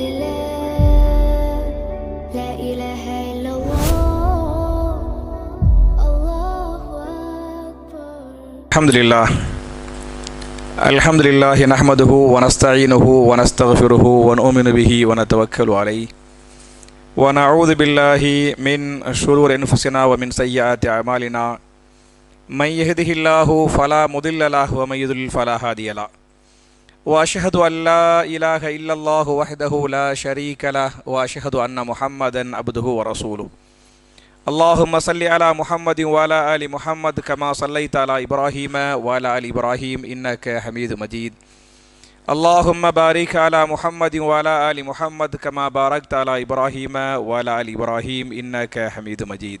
لله لا إله إلا الله الله أكبر الحمد لله. الحمد لله نحمده ونستعينه ونستغفره ونؤمن به ونتوكل عليه. ونعوذ بالله من شرور أنفسنا ومن سيئات أعمالنا. من يهده الله فلا مضل له ومن يضلل فلا هادي له. وأشهد أن لا إله إلا الله وحده لا شريك له وأشهد أن محمدا عبده ورسوله. اللهم صل على محمد وعلى آل محمد كما صليت على إبراهيم وعلى آل إبراهيم إنك حميد مجيد. اللهم بارك على محمد وعلى آل محمد كما باركت على إبراهيم وعلى آل إبراهيم إنك حميد مجيد.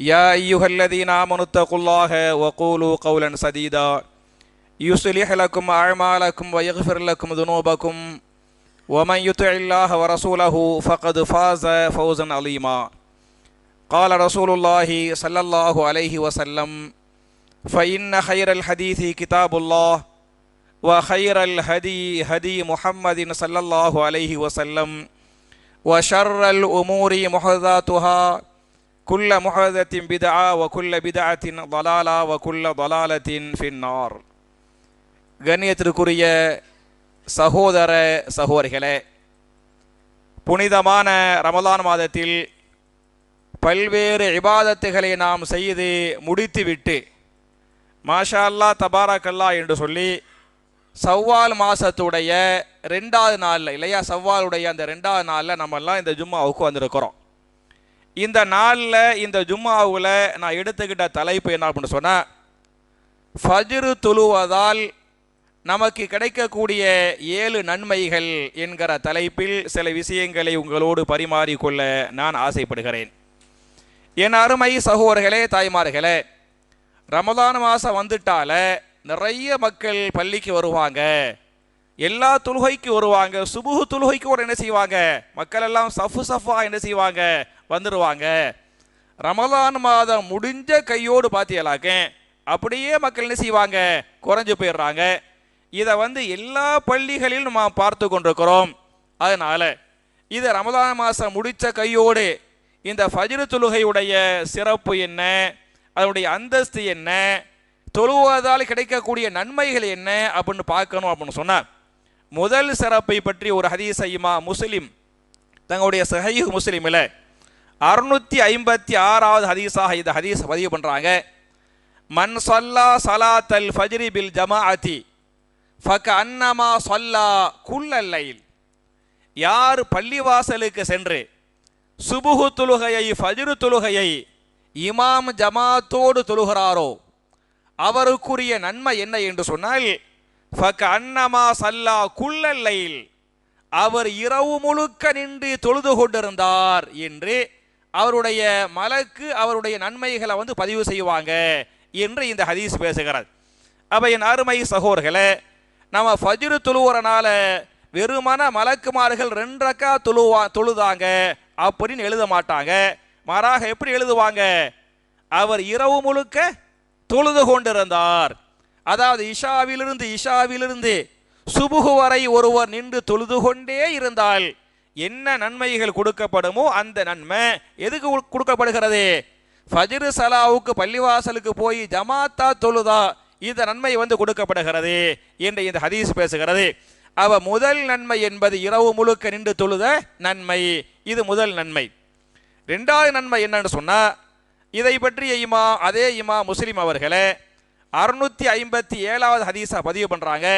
يا أيها الذين آمنوا اتقوا الله وقولوا قولا سديدا. يصلح لكم أعمالكم ويغفر لكم ذنوبكم. ومن يطع الله ورسوله فقد فاز فوزا عظيما. قال رسول الله صلى الله عليه وسلم فإن خير الحديث كتاب الله وخير الهدي هدي محمد صلى الله عليه وسلم وشر الأمور محدثاتها குல்ல முகதத்தின் பிதா வ குல்ல பிதாத்தின் தலாலா வ குல்ல தலாலத்தின் ஃபின்னார் கண்ணியத்திற்குரிய சகோதர சகோதரிகளே புனிதமான ரமலான் மாதத்தில் பல்வேறு இபாதத்துகளை நாம் செய்து முடித்துவிட்டு மாஷா அல்லா தபாராக்கல்லா என்று சொல்லி சவ்வால் மாதத்துடைய ரெண்டாவது நாளில் இல்லையா சவ்வாலுடைய அந்த ரெண்டாவது நாளில் நம்மெல்லாம் இந்த ஜும்மாவுக்கு வந்திருக்கிறோம். இந்த நாளில் இந்த ஜும்மாவில் நான் எடுத்துக்கிட்ட தலைப்பு என்ன அப்படின்னு சொன்னால் ஃபஜ்ரு தொழுவதால் நமக்கு கிடைக்கக்கூடிய ஏழு நன்மைகள் என்கிற தலைப்பில் சில விஷயங்களை உங்களோடு பரிமாறிக்கொள்ள நான் ஆசைப்படுகிறேன். என் அருமை சகோதரர்களே தாய்மார்களே ரமதான் மாதம் வந்துட்டால நிறைய மக்கள் பள்ளிக்கு வருவாங்க. எல்லா தொழுகைக்கு வருவாங்க. சுபுகு தொழுகைக்கு கூட என்ன செய்வாங்க? மக்கள் எல்லாம் சஃபு சஃபா என்ன செய்வாங்க? வந்துடுவாங்க ரமதான் மாதம் முடிஞ்ச கையோடு பார்த்தீங்களாக்க அப்படியே மக்கள் என்ன செய்வாங்க? குறைஞ்சு போயிடுறாங்க. இதை வந்து எல்லா பள்ளிகளிலும் நாம் பார்த்து கொண்டிருக்கிறோம். அதனால் இதை ரமதான் மாதம் முடித்த கையோடு இந்த ஃபஜ்ரு தொழுகையுடைய சிறப்பு என்ன? அதனுடைய அந்தஸ்து என்ன? தொழுவதால் கிடைக்கக்கூடிய நன்மைகள் என்ன? அப்படின்னு பார்க்கணும் அப்படின்னு சொன்னார் முதல் சிறப்பை பற்றி ஒரு ஹதீசையுமா முஸ்லீம் தங்களுடைய சஹீஹ் முஸ்லீமில் அறுநூத்தி ஐம்பத்தி ஆறாவது ஹதீஸாக இந்த ஹதீஸ் பதிவு பண்ணுறாங்க மன் சொல்லா சலாத்தல் ஃபஜ்ரி பில் ஜமாஅதி ஃபக அன்னமா சொல்லா குல்லல்லைல் யார் பள்ளிவாசலுக்கு சென்று சுபுகு தொழுகையை ஃபஜ்ரு தொழுகையை இமாம் ஜமாத்தோடு தொழுகிறாரோ அவருக்குரிய நன்மை என்ன என்று சொன்னால் ஃபக அன்னமா சல்லா குல்லல்லைல் அவர் இரவு முழுக்க நின்று தொழுது கொண்டிருந்தார் என்று அவருடைய மலக்கு அவருடைய நன்மைகளை வந்து பதிவு செய்வாங்க என்று இந்த ஹதீஸ் பேசுகிறார் அப்போ என் அருமை சகோதரர்களே நம்ம ஃபஜ்ரு துழுவுறனால வெறுமன மலக்குமார்கள் ரெண்டக்கா துழுவா தொழுதாங்க அப்படின்னு எழுத மாட்டாங்க. மாறாக எப்படி எழுதுவாங்க? அவர் இரவு முழுக்க தொழுது கொண்டிருந்தார். அதாவது இஷாவிலிருந்து இஷாவிலிருந்து சுபுகு வரை ஒருவர் நின்று தொழுது கொண்டே இருந்தால் என்ன நன்மைகள் கொடுக்கப்படுமோ அந்த நன்மை எதுக்கு கொடுக்கப்படுகிறது? ஃபஜ்ரு சலாவுக்கு பள்ளிவாசலுக்கு போய் ஜமாத்தா தொழுதா இந்த நன்மை வந்து கொடுக்கப்படுகிறது என்று இந்த ஹதீஸ் பேசுகிறது. அவ முதல் நன்மை என்பது இரவு முழுக்க நின்று தொழுத நன்மை. இது முதல் நன்மை. ரெண்டாவது நன்மை என்னன்னு சொன்னால் இதை பற்றிய இமா அதே இமா முஸ்லீம் அவர்களே அறுநூத்தி ஐம்பத்தி ஏழாவது ஹதீஸா பதிவு பண்ணுறாங்க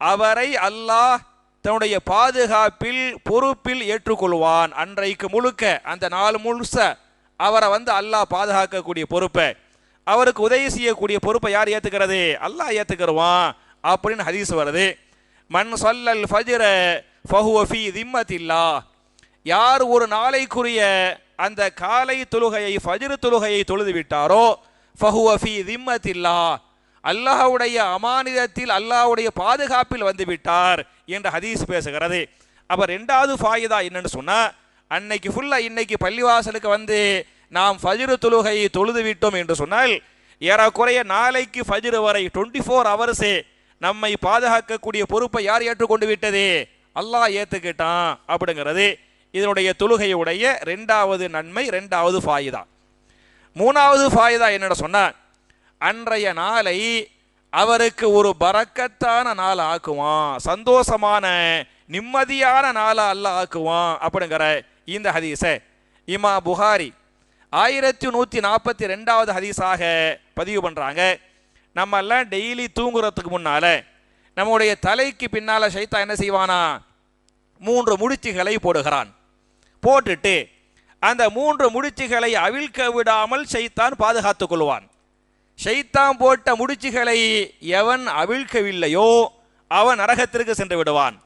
அவரை அல்லாஹ் தன்னுடைய பாதுகாப்பில் பொறுப்பில் ஏற்றுக்கொள்வான். அன்றைக்கு முழுக்க அந்த நாள் முழுச அவரை வந்து அல்லாஹ் பாதுகாக்கக்கூடிய பொறுப்பை அவருக்கு உதவி செய்யக்கூடிய பொறுப்பை யார் ஏற்றுக்கிறது அல்லாஹ் ஏற்றுக்கிறவான் அப்படின்னு ஹதீஸ் வருது. மண் சொல்லல் ஃபஜ்ர ஃபஹுவஃபி திம்மத்தில்லா யார் ஒரு நாளைக்குரிய அந்த காலை தொழுகையை ஃபஜ்ரு தொழுகையை தொழுது விட்டாரோ ஃபஹுவஃபி திம்மத்தில்லா அல்லாஹ்வுடைய அமானிதத்தில் அல்லாஹுடைய பாதுகாப்பில் வந்துவிட்டார் என்று என்ற ஹதீஸ் பேசுகிறது. அப்போ ரெண்டாவது ஃபாயிதா என்னன்னு சொன்னால் அன்னைக்கு ஃபுல்லாக இன்னைக்கு பள்ளிவாசலுக்கு வந்து நாம் ஃபஜிரு தொழுகையை தொழுது விட்டோம் என்று சொன்னால் ஏறக்குறைய நாளைக்கு ஃபஜிரு வரை டுவெண்ட்டி ஃபோர் ஹவர்ஸே நம்மை பாதுகாக்கக்கூடிய பொறுப்பை யார் ஏற்றுக்கொண்டு விட்டது? அல்லாஹ் ஏற்றுக்கிட்டான் அப்படிங்கிறது இதனுடைய தொழுகையுடைய ரெண்டாவது நன்மை ரெண்டாவது ஃபாயிதா. மூணாவது ஃபாயிதா என்னென்ன சொன்னால் அன்றைய நாளை அவருக்கு ஒரு பறக்கத்தான நாள் ஆக்குவான். சந்தோஷமான நிம்மதியான நாளா அல்ல ஆக்குவான் அப்படிங்கிற இந்த ஹதீச இமா புகாரி ஆயிரத்தி நூற்றி நாற்பத்தி ரெண்டாவது ஹதீஸாக பதிவு பண்ணுறாங்க நம்ம எல்லாம் டெய்லி தூங்குறதுக்கு முன்னால் நம்முடைய தலைக்கு பின்னால் சைத்தா என்ன செய்வானா? மூன்று முடிச்சுகளை போடுகிறான். போட்டுட்டு அந்த மூன்று முடிச்சுகளை அவிழ்க்க விடாமல் ஷைத்தான் பாதுகாத்துக் கொள்வான். ஷைத்தான் போட்ட முடிச்சுகளை எவன் அவிழ்க்கவில்லையோ அவன் நரகத்திற்கு சென்று விடுவான்.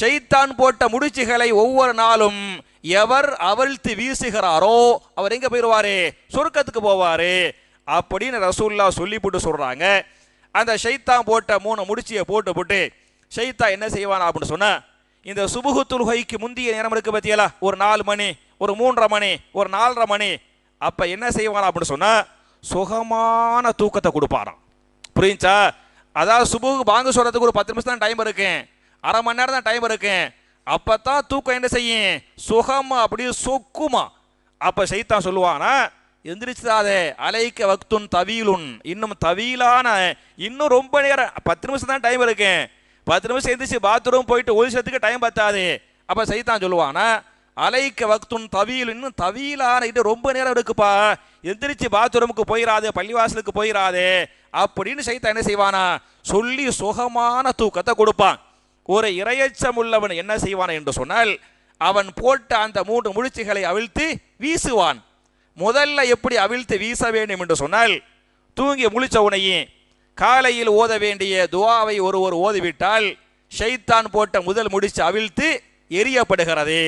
ஷைத்தான் போட்ட முடிச்சுகளை ஒவ்வொரு நாளும் எவர் அவிழ்த்து வீசுகிறாரோ அவர் எங்க போயிடுவாரு சொர்க்கத்துக்கு போவாரு. அப்படின்னு ரசூல்லா சொல்லி போட்டு சொல்றாங்க. அந்த ஷைத்தான் போட்ட மூணு முடிச்சியை போட்டு போட்டு ஷைத்தா என்ன செய்வான் அப்படின்னு சொன்ன இந்த சுபுகு தொழுகைக்கு முந்திய நேரம் இருக்கு பத்தியலா? ஒரு நாலு மணி ஒரு மூன்றரை மணி ஒரு நாலரை மணி. அப்ப என்ன செய்வான் அப்படின்னு சொன்னா சுகமான தூக்கத்தை கொடுப்பாராம். புரியுச்சா? அதாவது சுபுக்கு பாங்கு சொல்கிறதுக்கு ஒரு பத்து நிமிஷம் தான் டைம் இருக்கேன் அரை மணி நேரம் தான் டைம் இருக்கும் அப்போ தான் தூக்கம் என்ன செய்யும்? சுகமா அப்படியே சொக்குமா. அப்போ சைத்தான் சொல்லுவானா எந்திரிச்சிடாதே அலைக்க வக்துன் தவீலுன். இன்னும் தவீலான இன்னும் ரொம்ப நேரம் பத்து நிமிஷம் தான் டைம் இருக்கேன் பத்து நிமிஷம் எந்திரிச்சு பாத்ரூம் போயிட்டு ஒழிச்சதுக்கு டைம் பத்தாது. அப்போ சைத்தான் சொல்லுவானா அலைக்க வக்துன் தவியில் இன்னும் தவியிலான இது ரொம்ப நேரம் இருக்குப்பா எந்திரிச்சு பாத்ரூமுக்கு போயிடாதே பள்ளிவாசலுக்கு போயிடாதே அப்படின்னு சைத்தான் என்ன செய்வானா? சொல்லி சுகமான தூக்கத்தை கொடுப்பான். ஒரு இரையச்சம் உள்ளவன் என்ன செய்வான் என்று சொன்னால் அவன் போட்ட அந்த மூன்று முடிச்சுகளை அவிழ்த்து வீசுவான். முதல்ல எப்படி அவிழ்த்து வீச வேண்டும் என்று சொன்னால் தூங்கி முழிச்ச உனையே காலையில் ஓத வேண்டிய துவாவை ஒருவர் ஓதிவிட்டால் ஷைத்தான் போட்ட முதல் முடிச்சு அவிழ்த்து எரியப்படுகிறது.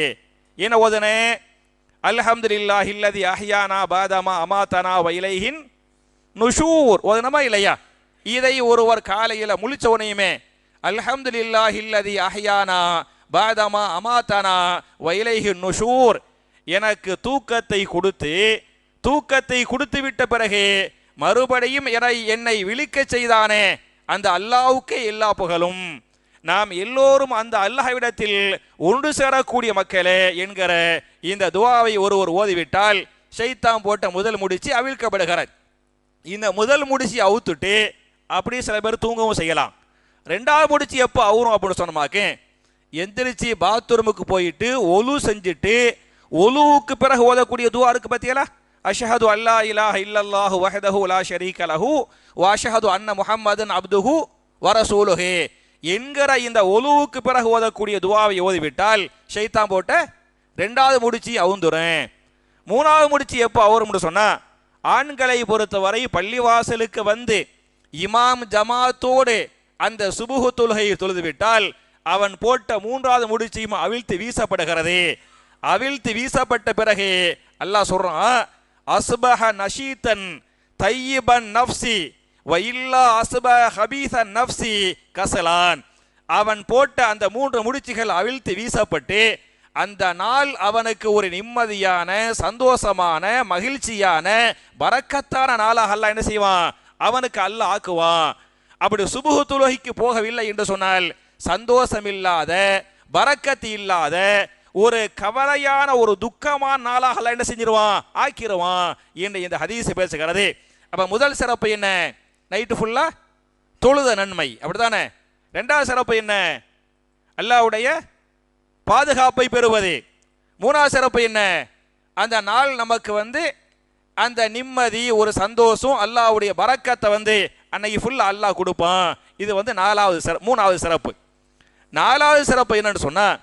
என்ன ஓதனே அல்ஹம்துலில்லாஹி இல்லதி அஹ்யானா பாதமா அமாத்தனா வைலைஹின் நுஷூர் ஓதனமா இல்லையா இதை ஒருவர் காலையில் முழிச்ச உனையுமே அல்ஹம்துலில்லாஹி இல்லதி அஹ்யானா பாதமா அமாத்தனா வைலைஹி நுஷூர் எனக்கு தூக்கத்தை கொடுத்து தூக்கத்தை கொடுத்து விட்ட பிறகு மறுபடியும் என்னை என்னை விழிக்கச் செய்தானே அந்த அல்லாவுக்கே எல்லா புகழும் நாம் எல்லோரும் அந்த அல்லாஹ்விடத்தில் ஒன்று சேரக்கூடிய மக்களே என்கிற இந்த துவாவை ஒருவர் ஓதிவிட்டால் ஷைத்தான் போட்ட முதல் முடிச்சு அவிழ்க்கப்படுகிறார். இந்த முதல் முடிச்சு அவுத்துட்டு அப்படியே சில பேர் தூங்கவும் செய்யலாம். ரெண்டாவது முடிச்சு எப்போ அவுரும் அப்படின்னு சொன்னமாக்கு எந்திரிச்சு பாத்ரூமுக்கு போயிட்டு ஒலு செஞ்சுட்டு ஒலுவுக்கு பிறகு ஓதக்கூடிய துவா இருக்கு பார்த்தீங்களா அஷஹது அல்லா இலாஹ இல்லல்லாஹு வஹதஹு லா ஷரீக லஹு வ அஷஹது அன்ன முஹம்மதன் அப்துஹு வரசூலுஹே என்கிற இந்த ஒலுவுக்கு பிறகு ஓதக்கூடிய துவாவை ஓதிவிட்டால் ஷைத்தான் போட்ட ரெண்டாவது முடிச்சு அவுந்துறேன் மூணாவது முடிச்சு எப்போ அவரும் சொன்னா ஆண்களை பொறுத்தவரை பள்ளிவாசலுக்கு வந்து இமாம் ஜமாத்தோடு அந்த சுபுகு தொழுகையை தொழுதுவிட்டால் அவன் போட்ட மூன்றாவது முடிச்சியும் அவிழ்த்து வீசப்படுகிறது. அவிழ்த்து வீசப்பட்ட பிறகு அல்லாஹ் சொல்றான் அஸ்பஹ நஷீத்தன் தையிபன் நஃப்சி வயில்லா அசுப ஹபீசன் நஃப்சி கசலான். அவன் போட்ட அந்த மூன்று முடிச்சுகள் அவிழ்த்து வீசப்பட்டு அந்த நாள் அவனுக்கு ஒரு நிம்மதியான சந்தோஷமான மகிழ்ச்சியான வரக்கத்தான நாளாக அல்ல என்ன செய்வான்? அவனுக்கு அல்ல ஆக்குவான். அப்படி சுபுகு துலகிக்கு போகவில்லை என்று சொன்னால் சந்தோஷம் இல்லாத பரக்கத்து இல்லாத ஒரு கவலையான ஒரு துக்கமான நாளாக என்ன செஞ்சிருவான்? ஆக்கிடுவான் என்று இந்த ஹதீஸ் பேசுகிறது. அப்ப முதல் சிறப்பு என்ன? நைட்டு ஃபுல்லாக தொழுத நன்மை. அப்படித்தானே? ரெண்டாவது சிறப்பு என்ன? அல்லாவுடைய பாதுகாப்பை பெறுவது. மூணாவது சிறப்பு என்ன? அந்த நாள் நமக்கு வந்து அந்த நிம்மதி ஒரு சந்தோஷம் அல்லாஹ்வுடைய பறக்கத்தை வந்து அன்னைக்கு ஃபுல்லாக அல்லாஹ் கொடுப்பான். இது வந்து நாலாவது சிற மூணாவது சிறப்பு. நாலாவது சிறப்பு என்னன்னு சொன்னால்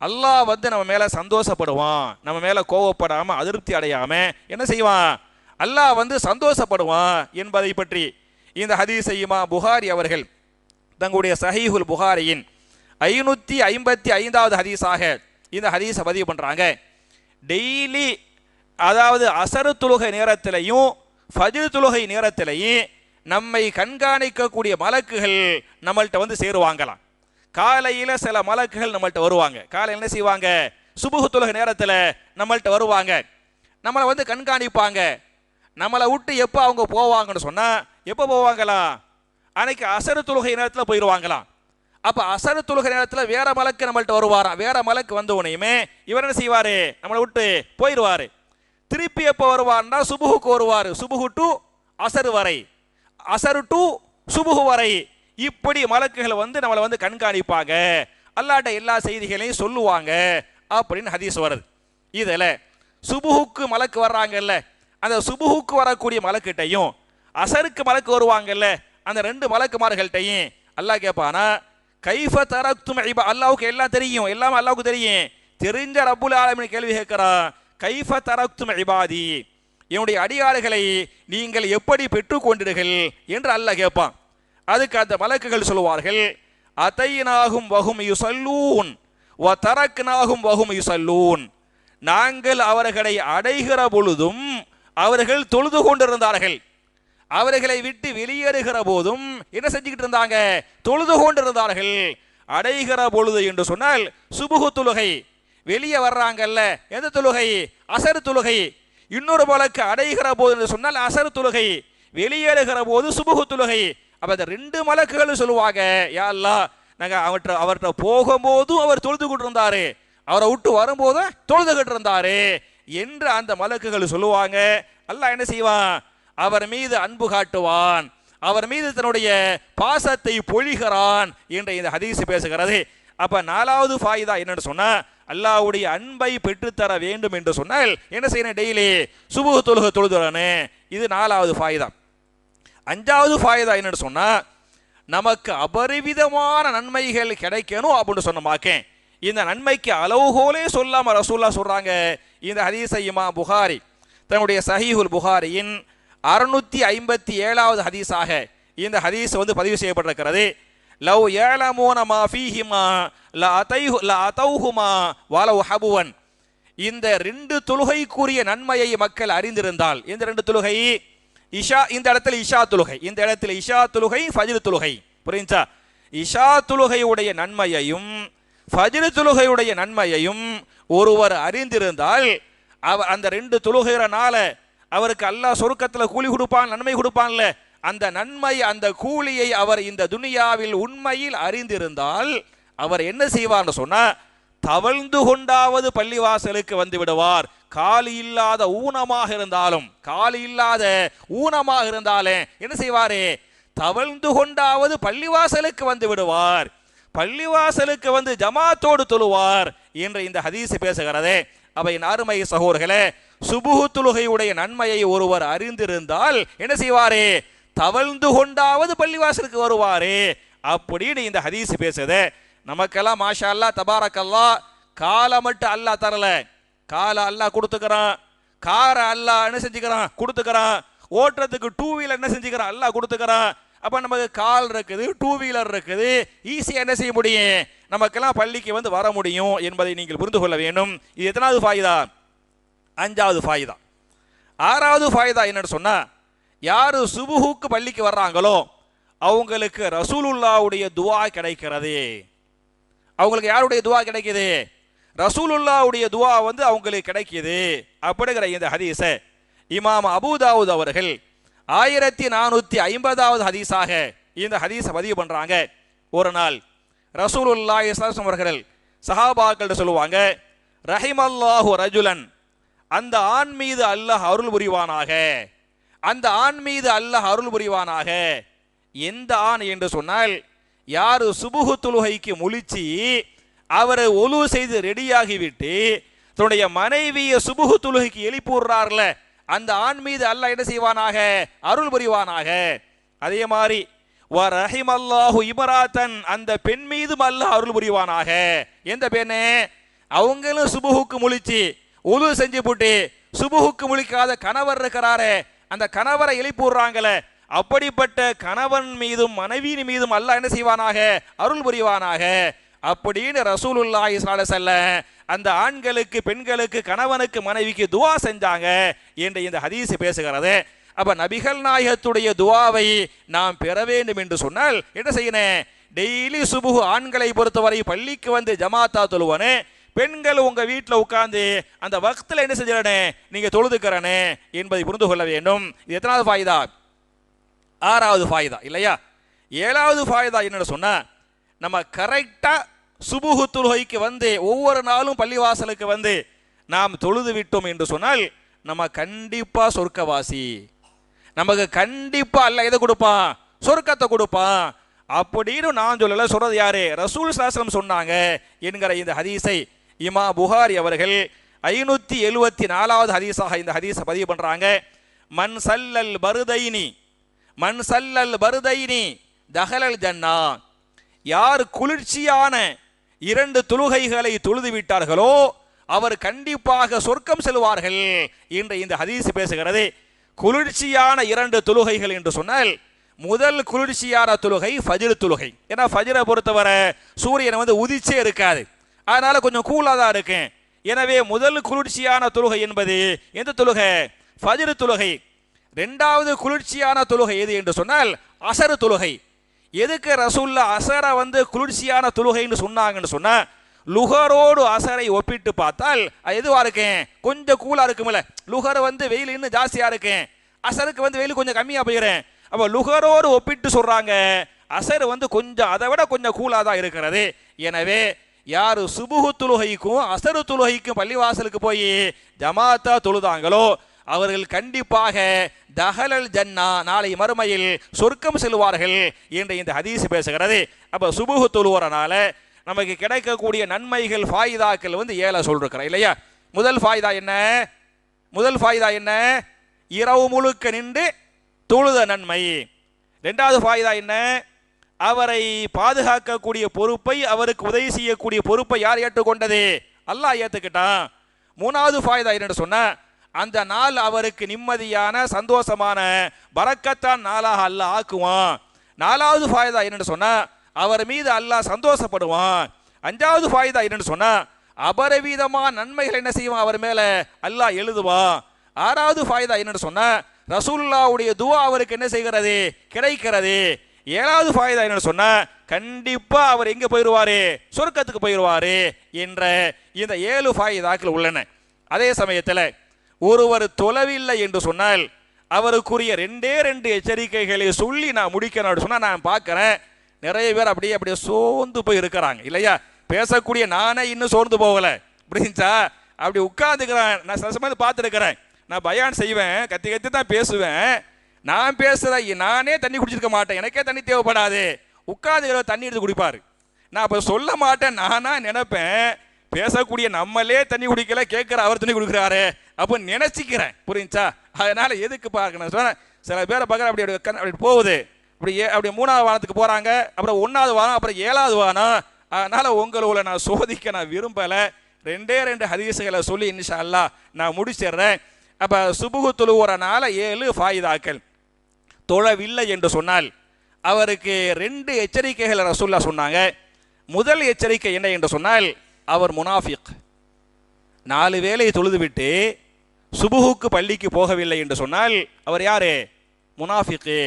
அல்லாஹ் வந்து நம்ம மேலே சந்தோஷப்படுவான். நம்ம மேலே கோவப்படாமல் அதிருப்தி அடையாமல் என்ன செய்வான்? அல்லாஹ் வந்து சந்தோஷப்படுவான் என்பதை பற்றி இந்த ஹதீஸையுமா புகாரி அவர்கள் தங்களுடைய சஹீஹுல் புகாரியின் ஐநூற்றி ஐம்பத்தி ஐந்தாவது ஹதீஸாக இந்த ஹதீஸை பதிவு பண்ணுறாங்க டெய்லி அதாவது அசரு தொழுகை நேரத்திலையும் ஃபஜ்ர் தொழுகை நேரத்திலையும் நம்மை கண்காணிக்கக்கூடிய மலக்குகள் நம்மள்கிட்ட வந்து சேருவாங்களாம். காலையில் சில மலக்குகள் நம்மள்கிட்ட வருவாங்க. காலையில் என்ன செய்வாங்க? சுபுகு தொழுகை நேரத்தில் நம்மள்கிட்ட வருவாங்க. நம்மளை வந்து கண்காணிப்பாங்க. நம்மளை விட்டு எப்போ அவங்க போவாங்கன்னு சொன்னால் எப்போ போவாங்களா? அன்னைக்கு அசர தொழுகை நேரத்தில் போயிடுவாங்களாம் அப்போ அசர தொழுகை நேரத்தில் வேற மலக்கு நம்மள்ட்ட வருவாராம் வேற மலக்கு வந்த உனையுமே இவர் என்ன செய்வார்? நம்மளை விட்டு போயிடுவார் திருப்பி எப்போ வருவார்னா சுபுகுக்கு வருவார். சுபுகு டு அசரு வரை. அசரு டு சுபுகு வரை. இப்படி மலக்குகள் வந்து நம்மளை வந்து கண்காணிப்பாங்க. அல்லாட்ட எல்லா செய்திகளையும் சொல்லுவாங்க அப்படின்னு ஹதீஸ் வருது. இதில் சுபுகுக்கு மலக்கு வர்றாங்கல்ல. அந்த சுபுகுக்கு வரக்கூடிய மலக்கிட்டையும் அசருக்கு மலக்கு வருவாங்கல்ல அந்த ரெண்டு மலக்குமார்கள்ட்டையும் அல்லாஹ் கேட்பானா கைஃப தரத்தும் இபா அல்லாவுக்கு எல்லாம் தெரியும் எல்லாம் அல்லாவுக்கு தெரியும். தெரிஞ்ச ரப்புல் ஆலமின் கேள்வி கேட்கிறான் கைஃப தரத்தும் இபாதி என்னுடைய அடியாறுகளை நீங்கள் எப்படி பெற்றுக்கொண்டீர்கள் என்று அல்லாஹ் கேட்பான் அதுக்கு அந்த மலக்குகள் சொல்லுவார்கள் அத்தையினாகும் வகும் யுசல்லூன் வ தரக்குனாகும் வகும் யுசல்லூன் நாங்கள் அவர்களை அடைகிற பொழுதும் அவர்கள் தொழுது கொண்டிருந்தார்கள். அவர்களை விட்டு வெளியேறுகிற போதும் என்ன செஞ்சுக்கிட்டு இருந்தாங்க? தொழுது கொண்டிருந்தார்கள். அடைகிற பொழுது என்று சொன்னால் சுபுகு தொழுகை. வெளியே வர்றாங்கல்ல எந்த தொழுகை? அசரு தொழுகை. இன்னொரு வழக்கு அடைகிற போது என்று சொன்னால் அசரு தொழுகை. வெளியேறுகிற போது சுபுகு தொழுகை. அப்ப அந்த ரெண்டு மலக்குகள் சொல்லுவாங்க. யா நாங்கள் அவற்றை அவர்கிட்ட அவர்கிட்ட போகும்போதும் அவர் தொழுது கொண்டு இருந்தாரு அவரை விட்டு வரும்போதும் தொழுதுகிட்டு இருந்தாரு. என்று அந்த மலக்குகள் சொல்லுவாங்க. அல்லாஹ் என்ன செய்வான்? அவர் மீது அன்பு காட்டுவான். அவர் மீது தன்னுடைய பாசத்தை பொழிகிறான் என்று இந்த ஹதீஸ் பேசுகிறது. அப்போ நாலாவது ஃபாயிதா என்னன்னு சொன்னால் அல்லாவுடைய அன்பை பெற்றுத்தர வேண்டும் என்று சொன்னால் என்ன செய்யணும் டெய்லி? சுபு தொழுக தொழுதுறனே இது நாலாவது ஃபாயிதா. அஞ்சாவது ஃபாயிதா என்னன்னு சொன்னால் நமக்கு அபரிவிதமான நன்மைகள் கிடைக்கணும் அப்படின்னு சொன்னமாக்கேன் இந்த நன்மைக்கு அளவுகோலே சொல்லாமல் ரசூல்லா சொல்கிறாங்க இந்த ஹதீஸை புகாரி தன்னுடைய சஹீஹுல் புகாரியின் அறுநூத்தி ஐம்பத்தி ஏழாவது ஹதீஸாக இந்த ஹதீஸ் வந்து பதிவு செய்யப்பட்டிருக்கிறது. லவ் ஏலமோன மா ஃபீஹிமா ல அதைஹு ல அதௌஹுமா வலவ் ஹபுவன். இந்த ரெண்டு தொழுகைக்குரிய நன்மையை மக்கள் அறிந்திருந்தால் இந்த ரெண்டு தொழுகை இஷா இந்த இடத்துல இஷா தொழுகை இந்த இடத்துல இஷா தொழுகை ஃபஜ்ர் தொழுகை. புரிஞ்சா? இஷா தொழுகையுடைய நன்மையையும் ஃபஜ்ர் தொழுகையுடைய நன்மையையும் ஒருவர் அறிந்திருந்தால் அவ அந்த ரெண்டு தொழுகிறனால அவருக்கு அல்லாஹ் சொருக்கத்தில் கூலி கொடுப்பான் நன்மை கொடுப்பான்ல. அந்த நன்மை அந்த கூலியை அவர் இந்த துனியாவில் உண்மையில் அறிந்திருந்தால் அவர் என்ன செய்வார்னு சொன்னால் தவழ்ந்து கொண்டாவது பள்ளிவாசலுக்கு வந்து விடுவார். காலி இல்லாத ஊனமாக இருந்தாலும் காலி இல்லாத ஊனமாக இருந்தாலே என்ன செய்வாரே? தவழ்ந்து கொண்டாவது பள்ளிவாசலுக்கு வந்து விடுவார். பள்ளிவாசலுக்கு வந்து ஜமாத்தோடு தொழுவார் என்று இந்த ஹதீஸ் பேசுகிறதே. அவை அருமை சகோதரர்களே சுபுகு தொழுகையுடைய நன்மையை ஒருவர் அறிந்திருந்தால் என்ன செய்வாரே? தவழ்ந்து கொண்டாவது பள்ளிவாசலுக்கு வருவாரே. அப்படின்னு இந்த ஹதீஸ் பேசுது. நமக்கெல்லாம் மாஷா அல்லா தபாரக்கல்லா காலை மட்டும் அல்லாஹ் தரல. காலை அல்லாஹ் கொடுத்துக்கிறான். காரை அல்லாஹ் என்ன செஞ்சுக்கிறான்? கொடுத்துக்கிறான். ஓட்டுறதுக்கு டூ வீலர் என்ன செஞ்சுக்கிறான்? அல்லாஹ் கொடுத்துக்கிறான். அப்போ நமக்கு கால் இருக்குது டூ வீலர் இருக்குது. ஈஸியாக என்ன செய்ய முடியும்? நமக்கெல்லாம் பள்ளிக்கு வந்து வர முடியும் என்பதை நீங்கள் புரிந்து கொள்ள வேண்டும். இது எத்தனாவது ஃபாயுதா? அஞ்சாவது ஃபாயுதா. ஆறாவது ஃபாயுதா என்னன்னு சொன்னால் யார் சுபுஹுக்கு பள்ளிக்கு வர்றாங்களோ அவங்களுக்கு ரசூலுல்லாவுடைய துவா கிடைக்கிறது. அவங்களுக்கு யாருடைய துவா கிடைக்கிது? ரசூலுல்லாவுடைய துவா வந்து அவங்களுக்கு கிடைக்கிது. அப்படிங்கிற இந்த ஹதீஸை இமாம் அபுதாவுத் அவர்கள் ஆயிரத்தி நானூற்றி ஐம்பதாவது ஹதீஸாக இந்த ஹதீஸை பதிவு பண்ணுறாங்க ஒரு நாள் ரசூலுல்லா இஸ்லாம் அவர்கள் சஹாபாக்கள் சொல்லுவாங்க ரஹிமல்லாஹு ரஜுலன் அந்த ஆண் மீது அல்லாஹ் அருள் புரிவானாக? அந்த ஆண் மீது அல்லாஹ் அருள் புரிவானாக? எந்த ஆண் என்று சொன்னால் யார் சுபுகு தொழுகைக்கு முழிச்சு அவரை ஒலு செய்து ரெடியாகிவிட்டு தன்னுடைய மனைவியை சுபுகு தொழுகைக்கு எழுப்பிடுறார்ல அந்த ஆண் மீது அல்லாஹ் என்ன செய்வானாக? அருள் புரிவானாக. அதே மாதிரி வ ரஹிமல்லாஹு இமராத்தன் அந்த பெண் மீதும் அல்லாஹ் அருள் புரிவானாக. எந்த பெண்ணே? அவங்களும் சுபுகுக்கு முழிச்சு உது செஞ்சு போட்டு சுபுகுக்கு முழிக்காத கணவர் இருக்கிறாரே அந்த கணவரை எழுப்பி விடுறாங்களே அப்படிப்பட்ட கணவன் மீதும் மனைவியின் மீதும் அல்ல என்ன செய்வானாக? அருள் புரிவானாக? அப்படின்னு ரசூலுல்லாஹி ஸல்லல்லாஹு செல்ல அந்த ஆண்களுக்கு பெண்களுக்கு கணவனுக்கு மனைவிக்கு துவா செஞ்சாங்க என்று இந்த ஹதீஸ் பேசுகிறது. அப்ப நபிகள் நாயகத்துடைய துவாவை நாம் பெற வேண்டும் என்று சொன்னால் என்ன செய்யணும்? டெய்லி சுபுகு ஆண்களை பொறுத்தவரை பள்ளிக்கு வந்து ஜமாத்தா தொழுவனே பெண்கள் உங்க வீட்டில் உட்கார்ந்து அந்த வக்தில் என்ன செஞ்சிடனே நீங்க தொழுதுக்கிறனே என்பதை புரிந்து கொள்ள வேண்டும். இது எத்தனாவது ஃபாயுதா? ஆறாவது ஃபாயுதா இல்லையா? ஏழாவது ஃபாயுதா என்னன்னு சொன்னா நம்ம கரெக்டாக சுபுகு தொழுகைக்கு வந்து ஒவ்வொரு நாளும் பள்ளிவாசலுக்கு வந்து நாம் தொழுது விட்டோம் என்று சொன்னால் நம்ம கண்டிப்பாக சொர்க்கவாசி. நமக்கு கண்டிப்பாக அல்ல எதை கொடுப்பான்? சொர்க்கத்தை கொடுப்பான். அப்படின்னு நான் சொல்லலை சொல்கிறது யாரு? ரசூல் சாஸ்திரம் சொன்னாங்க என்கிற இந்த ஹதீஸை இமா புகாரி அவர்கள் ஐநூற்றி எழுபத்தி நாலாவது ஹதீஸாக இந்த ஹதீஸை பதிவு பண்ணுறாங்க மண் சல்லல் பருதைனி மண் சல்லல் பருதைனி தஹலல் ஜன்னா. யார் குளிர்ச்சியான இரண்டு தொழுகைகளை தொழுது விட்டார்களோ அவர் கண்டிப்பாக சொர்க்கம் செல்வார்கள் என்று இந்த ஹதீஸ் பேசுகிறது. குளிர்ச்சியான இரண்டு தொழுகைகள் என்று சொன்னால் முதல் குளிர்ச்சியான தொழுகை ஃபஜிர் தொழுகை. ஏன்னா ஃபஜ்ரை பொறுத்தவரை சூரியன் வந்து உதிச்சே இருக்காது. அதனால கொஞ்சம் கூலாக தான் இருக்கும் எனவே முதல் குளிர்ச்சியான தொழுகை என்பது எந்த தொழுகை? ஃபஜ்ர் தொழுகை. ரெண்டாவது குளிர்ச்சியான தொழுகை எது என்று சொன்னால் அசரு தொழுகை. எதுக்கு ரசூல்லா அசரை வந்து குளிர்ச்சியான தொழுகைன்னு சொன்னாங்கன்னு சொன்னால் லுகரோடு அசரை ஒப்பிட்டு பார்த்தால் அது எதுவா இருக்கேன்? கொஞ்சம் கூலாக இருக்கும்ல லுகர் வந்து வெயில் இன்னும் ஜாஸ்தியாக இருக்கேன். அசருக்கு வந்து வெயில் கொஞ்சம் கம்மியாக போயிடுறேன் அப்போ லுகரோடு ஒப்பிட்டு சொல்கிறாங்க அசர் வந்து கொஞ்சம் அதை விட கொஞ்சம் கூலாக தான் இருக்கிறது. எனவே யாரு சுபுகு தொழுகைக்கும் அசரு தொழுகைக்கும் பள்ளிவாசலுக்கு போய் ஜமாத்தா தொழுதாங்களோ அவர்கள் கண்டிப்பாக தஹலல் ஜன்னா நாளை மறுமையில் சொர்க்கம் செல்வார்கள் என்று இந்த ஹதீஸ் பேசுகிறது. அப்போ சுபுகு தொழுவறனால நமக்கு கிடைக்கக்கூடிய நன்மைகள் ஃபாயிதாக்கள் வந்து ஏழை சொல்லிருக்கிறேன் இல்லையா? முதல் ஃபாயிதா என்ன? முதல் ஃபாயிதா என்ன? இரவு முழுக்க நின்று தொழுத நன்மை. ரெண்டாவது ஃபாயிதா என்ன? அவரை பாதுகாக்கக்கூடிய பொறுப்பை அவருக்கு உதவி செய்யக்கூடிய பொறுப்பை யார் ஏற்றுக்கொண்டது? அல்லாஹ் ஏற்றுக்கிட்டான் மூணாவது ஃபாய்தா என்னென்று சொன்ன அந்த நாள் அவருக்கு நிம்மதியான சந்தோஷமான பறக்கத்தான் நாளாக அல்லாஹ் ஆக்குவான். நாலாவது ஃபாய்தா என்னன்னு சொன்னால் அவர் மீது அல்லாஹ் சந்தோஷப்படுவான். அஞ்சாவது ஃபாயிதா என்னென்னு சொன்னா அபரவீதமான நன்மைகள் என்ன செய்வான் அவர் மேலே? அல்லாஹ் எழுதுவான். ஆறாவது ஃபாய்தா என்னென்னு சொன்னால் ரசூல்லாவுடைய துவா அவருக்கு என்ன செய்கிறது? கிடைக்கிறது. ஏழாவது ஃபாயுதா என்னன்னு சொன்னால் கண்டிப்பாக அவர் எங்கே போயிடுவார் சொர்க்கத்துக்கு போயிடுவார் என்ற இந்த ஏழு ஃபாயுதாக்கள் உள்ளன. அதே சமயத்தில் ஒருவர் தொலைவில்லை என்று சொன்னால் அவருக்குரிய ரெண்டே ரெண்டு எச்சரிக்கைகளை சொல்லி நான் முடிக்கணும் அப்படின்னு சொன்னால் நான் பார்க்குறேன். நிறைய பேர் அப்படியே அப்படியே சோர்ந்து போய் இருக்கிறாங்க. இல்லையா? பேசக்கூடிய நானே இன்னும் சோர்ந்து போகலை. புரிஞ்சா? அப்படி உட்காந்துக்கிறேன் நான் சில சமயத்தை பார்த்துருக்கிறேன். நான் பயான் செய்வேன் கத்தி கத்தி தான் பேசுவேன். நான் பேசுகிற நானே தண்ணி குடிச்சிருக்க மாட்டேன். எனக்கே தண்ணி தேவைப்படாது. உட்காந்து தண்ணி எடுத்து குடிப்பார். நான் அப்போ சொல்ல மாட்டேன் நானா நினைப்பேன் பேசக்கூடிய நம்மளே தண்ணி குடிக்கல கேட்குற அவர் தண்ணி கொடுக்குறாரு அப்போ நினச்சிக்கிறேன். புரிஞ்சா அதனால் எதுக்கு பார்க்கணும் சொன்னேன் சில பேரை பார்க்குற அப்படி அப்படி கண் அப்படி போகுது. அப்படி ஏ அப்படி மூணாவது வானத்துக்கு போகிறாங்க அப்புறம் ஒன்றாவது வானம் அப்புறம் ஏழாவது வானம் அதனால் உங்களை நான் சோதிக்க நான் விரும்பலை. ரெண்டே ரெண்டு ஹதீசுகளை சொல்லி இன்ஷா அல்லாஹ் நான் முடிச்சிடுறேன். அப்போ சுபுகு தொழுவுறனால ஏழு ஃபாயுதாக்கள். தொழவில்லை என்று சொன்னால் அவருக்கு ரெண்டு எச்சரிக்கைகளை ரசூல்லா சொன்னாங்க. முதல் எச்சரிக்கை என்ன என்று சொன்னால் அவர் முனாஃபிக். நாலு வேலையை தொழுதுவிட்டு சுபுகுக்கு பள்ளிக்கு போகவில்லை என்று சொன்னால் அவர் யாரு? முனாஃபிக்கு.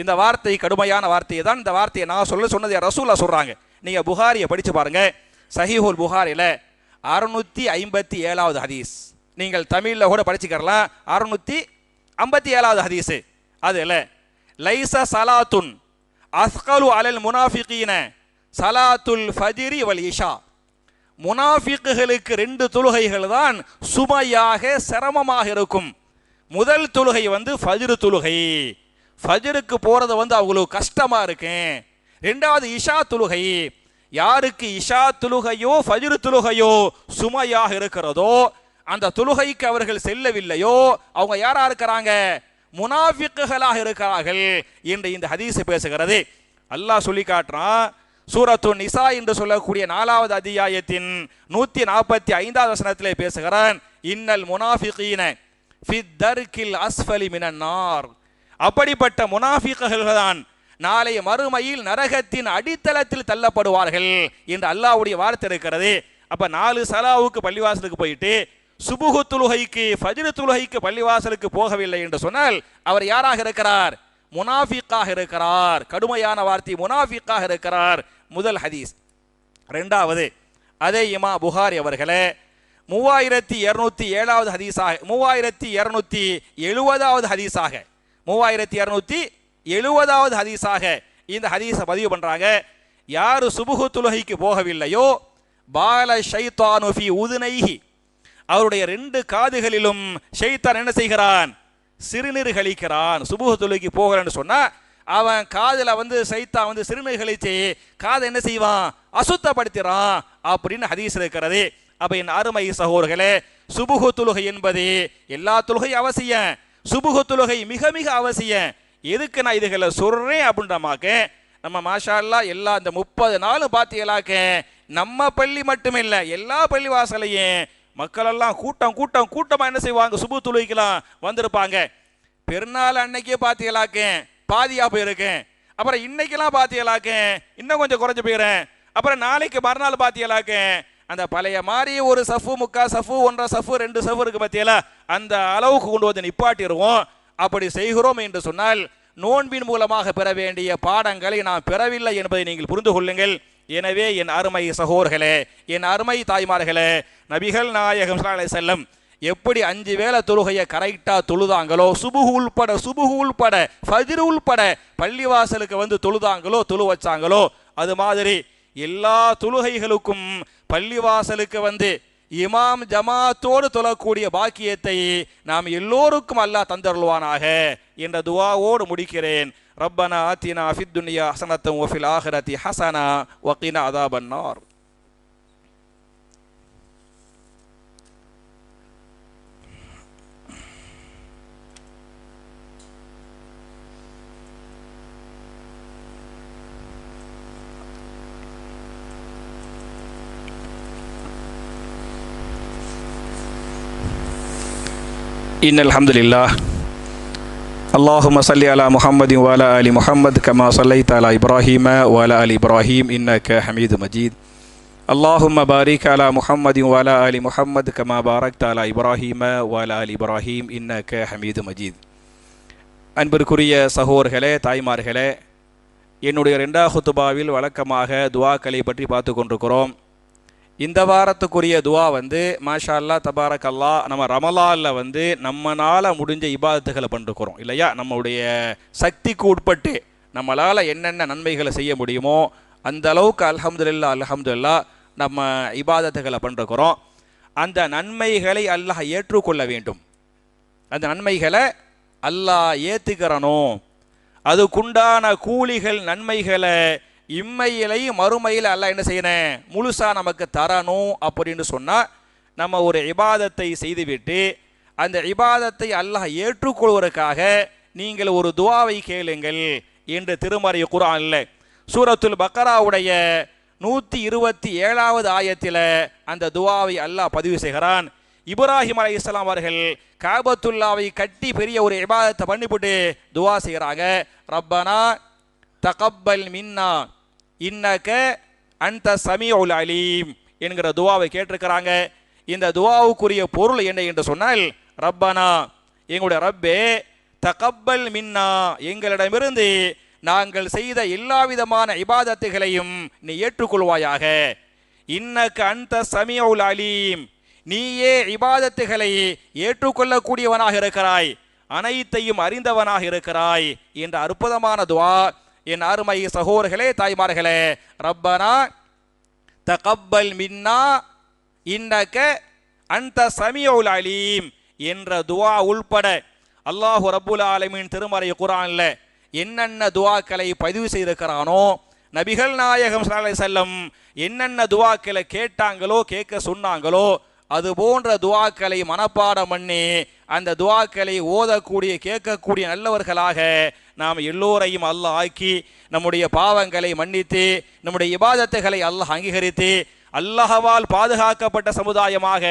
இந்த வார்த்தை கடுமையான வார்த்தையை தான். இந்த வார்த்தையை நான் சொல்ல சொன்னது ரசூலா சொல்கிறாங்க நீங்கள் புகாரியை படித்து பாருங்கள் சஹிஹுல் புகாரில் அறுநூற்றி ஐம்பத்தி ஏழாவது ஹதீஸ். நீங்கள் தமிழில் கூட படிச்சுக்கிறலாம். அறுநூற்றி ஐம்பத்தி ஏழாவது ஹதீஸு. அதில் லைச சலாத்துன் அஸ்கலு அலல் முனாஃபிகீன சலாத்துல் ஃபஜிரி வல் இஷா. முனாஃபிக்குகளுக்கு ரெண்டு தொழுகைகள் தான் சுமையாக சிரமமாக இருக்கும். முதல் தொழுகை வந்து ஃபஜிரு தொழுகை. ஃபஜ்ருக்கு போகிறது வந்து அவங்களுக்கு கஷ்டமாக இருக்கும் ரெண்டாவது இஷா தொழுகை. யாருக்கு இஷா தொழுகையோ ஃபஜ்ரு தொழுகையோ சுமையாக இருக்கிறதோ அந்த தொழுகைக்கு அவர்கள் செல்லவில்லையோ அவங்க யாரா இருக்கிறாங்க? முனாஃபிக்குகளாக இருக்கிறார்கள் என்று இந்த ஹதீஸ் பேசுகிறது. அல்லாஹ் சொல்லி காட்டுறான் சூரத்து நிசா என்று சொல்லக்கூடிய நாலாவது அத்தியாயத்தின் நூத்தி நாற்பத்தி ஐந்தாவது வசனத்திலே பேசுகிறான் இன்னல் முனாஃபிகீன ஃபித் தர்கில் அஸ்ஃபலி மினன் அப்படிப்பட்ட முனாஃபிக்குகள் தான் நாளை மறுமையில் நரகத்தின் அடித்தளத்தில் தள்ளப்படுவார்கள் என்று அல்லாஹ்வுடைய வார்த்தை இருக்கிறது. அப்ப நாலு சலாவுக்கு பள்ளிவாசலுக்கு போயிட்டு சுபுகு தொழுகைக்கு ஃபஜ்ரு தொழுகைக்கு பள்ளிவாசலுக்கு போகவில்லை என்று சொன்னால் அவர் யாராக இருக்கிறார்? முனாஃபிக்காக இருக்கிறார். கடுமையான வார்த்தை முனாஃபிக்காக இருக்கிறார். முதல் ஹதீஸ். ரெண்டாவது அதே இமா புகாரி அவர்களே மூவாயிரத்தி இரநூத்தி ஏழாவது ஹதீஸாக மூவாயிரத்தி இரநூத்தி எழுபதாவது ஹதீஸாக மூவாயிரத்தி இரநூத்தி எழுபதாவது ஹதீஸாக இந்த ஹதீஸை பதிவு பண்ணுறாங்க யார் சுபுகு தொழுகைக்கு போகவில்லையோ பால ஷைத்தானுஃபி உதுனைஹி அவருடைய ரெண்டு காதுகளிலும் ஷெய்தான் என்ன செய்கிறான்? சிறுநீர் கழிக்கிறான். சுபுக தொழுகைக்கு போகிறேன்னு சொன்னா அவன் காதில் வந்து சைத்தா வந்து சிறுநீர் கழிச்சு காதை என்ன செய்வான்? அசுத்தப்படுத்திறான் அப்படின்னு ஹதீஸ் இருக்கிறது. அப்ப என் அருமை சகோதரர்களே சுபுகு தொழுகை என்பது எல்லா தொழுகையும் அவசியம். சுபுகு தொழுகை மிக மிக அவசியம். எதுக்கு நான் இதுகளை சொல்றேன் அப்படின்றமாக்க நம்ம மாஷால்லா எல்லா இந்த முப்பது நாளும் பார்த்தீங்களாக்க நம்ம பள்ளி மட்டுமில்லை எல்லா பள்ளி வாசலையும் மக்களெல்லாம் கூட்டம் கூட்டம் கூட்டமாக என்ன செய்வாங்க? சுபு தொழுகைக்கெல்லாம் வந்திருப்பாங்க. பெருநாள் அன்னைக்கே பார்த்தீங்களாக்கேன் பாதியாக போயிருக்கேன். அப்புறம் இன்னைக்கெல்லாம் பார்த்தீங்களாக்கேன் இன்னும் கொஞ்சம் குறைஞ்சி போயிடுறேன் அப்புறம் நாளைக்கு மறுநாள் பார்த்தீங்களாக்கேன் அந்த பழைய மாதிரி ஒரு சஃபு முக்கா சஃபு ஒன்றரை சஃபு ரெண்டு சஃபு இருக்கு பார்த்தீங்களா அந்த அளவுக்கு கொண்டு வந்து நிப்பாட்டிடுவோம் அப்படி செய்கிறோம் என்று சொன்னால் நோன்பின் மூலமாக பெற வேண்டிய பாடங்களை நாம் பெறவில்லை என்பதை நீங்கள் புரிந்து கொள்ளுங்கள். எனவே என் அருமை சகோர்களே என் அருமை தாய்மார்களே நபிகள் நாயகம் ஸல்லல்லாஹு செல்லம் எப்படி அஞ்சு வேளை தொழுகையை கரெக்டாக தொழுதாங்களோ சுபுகு உள்பட சுபுகு உள்பட ஃபதிர் உள்பட பள்ளிவாசலுக்கு வந்து தொழுதாங்களோ தொழு வச்சாங்களோ அது மாதிரி எல்லா தொழுகைகளுக்கும் பள்ளிவாசலுக்கு வந்து இமாம் ஜமாத்தோடு தொழக்கூடிய பாக்கியத்தை நாம் எல்லோருக்கும் அல்லாஹ் தந்தருள்வானாக என்ற துவாவோடு முடிக்கிறேன். ربنا آتنا في الدنيا حسنة وفي الآخرة حسنة وقنا عذاب النار. إن الحمد لله அல்லாஹும் சல்லி அலா முஹம்மதி வாலா அலி முஹம்மது கமா சல்லை தாலா இப்ராஹிம வாலா அலி இப்ராஹிம் இன்னக ஹமீது மஜீத் அல்லாஹும் பாரிக் அலா முஹம்மதி வாலா அலி முஹம்மது கமா பாரக் தாலா இப்ராஹிம வாலா அலி இப்ராஹிம் இன்னக ஹமீது மஜீத் அன்பிற்குரிய சகோர்களே தாய்மார்களே என்னுடைய ரெண்டா ஹுத்துபாவில் வழக்கமாக துவாக்களை பற்றி பார்த்து கொண்டிருக்கிறோம். இந்த வாரத்துக்குரிய துவா வந்து மாஷா அல்லா தபாரக் அல்லா நம்ம ரமலாலில் வந்து நம்மளால் முடிஞ்ச இபாதத்துகளை பண்ணிருக்கிறோம் இல்லையா? நம்மளுடைய சக்திக்கு உட்பட்டு நம்மளால் என்னென்ன நன்மைகளை செய்ய முடியுமோ அந்த அளவுக்கு அலமதுல்லா அல்ஹம்துலில்லா நம்ம இபாதத்துகளை பண்ணிருக்கிறோம். அந்த நன்மைகளை அல்லாஹ் ஏற்றுக்கொள்ள வேண்டும். அந்த நன்மைகளை அல்லாஹ் ஏற்றுக்கிறனும் அதுக்குண்டான கூலிகள் நன்மைகளை இம்மையிலை மறுமையில் அல்லாஹ் என்ன செய்யணும்? முழுசா நமக்கு தரணும் அப்படின்னு சொன்னால் நம்ம ஒரு இபாதத்தை செய்துவிட்டு அந்த இபாதத்தை அல்லாஹ் ஏற்றுக்கொள்வதற்காக நீங்கள் ஒரு துவாவை கேளுங்கள் என்று திருமறை குரான்ல சூரத்துல் பக்கராவுடைய நூற்றி இருபத்தி ஏழாவது ஆயத்தில் அந்த துவாவை அல்லாஹ் பதிவு செய்கிறான். இப்ராஹிம் அலை இஸ்லாம் அவர்கள் காபத்துல்லாவை கட்டி பெரிய ஒரு இபாதத்தை பண்ணிவிட்டு துவா செய்கிறாங்க. ரப்பனா தகப்பல் மின்னா இன்னக அந்த சமீஉல் அலீம் என்கிற துவாவை கேட்டிருக்கிறாங்க. இந்த துவாவுக்குரிய பொருள் என்ன என்று சொன்னால் ரப்பனா எங்களுடைய ரப்பே தகப்பல் மின்னா எங்களிடமிருந்து நாங்கள் செய்த எல்லா விதமான இபாதத்துகளையும் நீ ஏற்றுக்கொள்வாயாக. இன்னக்க அந்த சமீஉல் அலீம் நீயே இபாதத்துகளை ஏற்றுக்கொள்ளக்கூடியவனாக இருக்கிறாய் அனைத்தையும் அறிந்தவனாக இருக்கிறாய் என்ற அற்புதமான துவா என் அருமை சகோதரர்களே தாய்மார்களே ரப்பனா தகப்பல் மின்னா இன்னக்க அந்த சமியுல் அலீம் என்ற துவா உள்பட அல்லாஹு ரபுல் ஆலமின் திருமறை குரான்ல என்னென்ன துவாக்களை பதிவு செய்திருக்கிறானோ நபிகள் நாயகம் செல்லம் என்னென்ன துவாக்களை கேட்டாங்களோ கேட்க சொன்னாங்களோ அது போன்ற துவாக்களை மனப்பாடம் பண்ணி அந்த துவாக்களை ஓதக்கூடிய கேட்கக்கூடிய நல்லவர்களாக நாம் எல்லோரையும் அல்லாஹ் ஆக்கி நம்முடைய பாவங்களை மன்னித்து நம்முடைய இபாதத்துகளை அல்லாஹ் அங்கீகரித்து அல்லாஹவால் பாதுகாக்கப்பட்ட சமுதாயமாக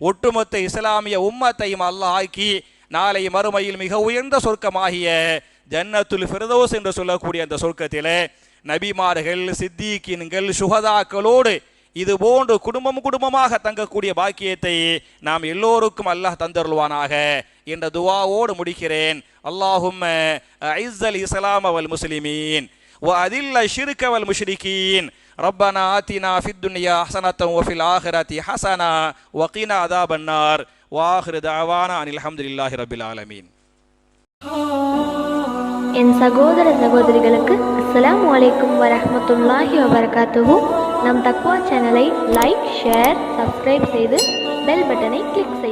ஒட்டுமொத்த இஸ்லாமிய உம்மத்தையும் அல்லாஹ் ஆக்கி நாளை மறுமையில் மிக உயர்ந்த சொர்க்கமாகிய ஜன்னத்துல் ஃபிரதோஸ் என்று சொல்லக்கூடிய அந்த சொர்க்கத்திலே நபிமார்கள் சித்திகின்கள் சுகதாக்களோடு இது போன்று குடும்பம் குடும்பமாக தங்கக்கூடிய பாக்கியத்தை நாம் எல்லோருக்கும் அல்லாஹ் தந்தருள்வானாக. என்ற துவாவோடு முடிக்கிறேன் அல்லாஹும் ஐஸல் இஸ்லாம் அவல் முஸ்லிமீன் وأذل الشرك والمشركين ربنا آتنا في الدنيا حسنة وفي الآخرة حسنة وقنا عذاب النار وآخر دعوانا أن الحمد لله رب العالمين என் சகோதர சகோதரிகளுக்கு அஸ்ஸலாமு அலைக்கும் வரஹ்மத்துல்லாஹி வபரகாத்துஹு நம் தக்வா சேனலை லைக் ஷேர் சப்ஸ்கிரைப் செய்து பெல் பட்டனை கிளிக் செய்யுங்கள்